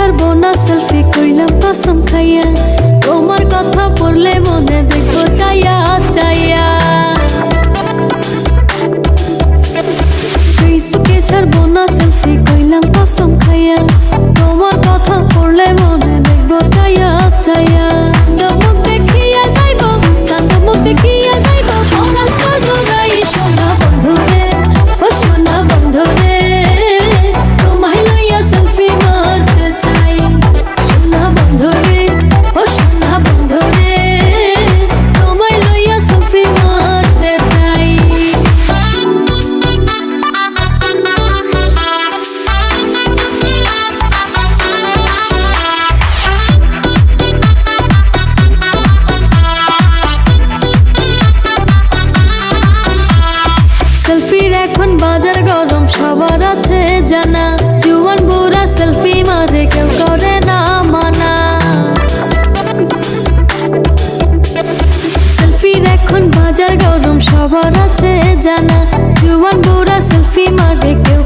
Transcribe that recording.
ছাড়বো না সেলফি কইলাম কসম খাইয়া। তোমার কথা পড়লে মনে দেখব, চাইয়া চাইয়া। ফেসবুকে ছাড়বো না সেলফি কইলাম কসম খাইয়া। তোমার কথা আছে জানা। জুয়ান বুড়া সেলফি মারে, কেউ করে না মানা। সেলফির এখন বাজার গরম, সবার আছে জানা। জুয়ান বুড়া সেলফি মারে, কেউ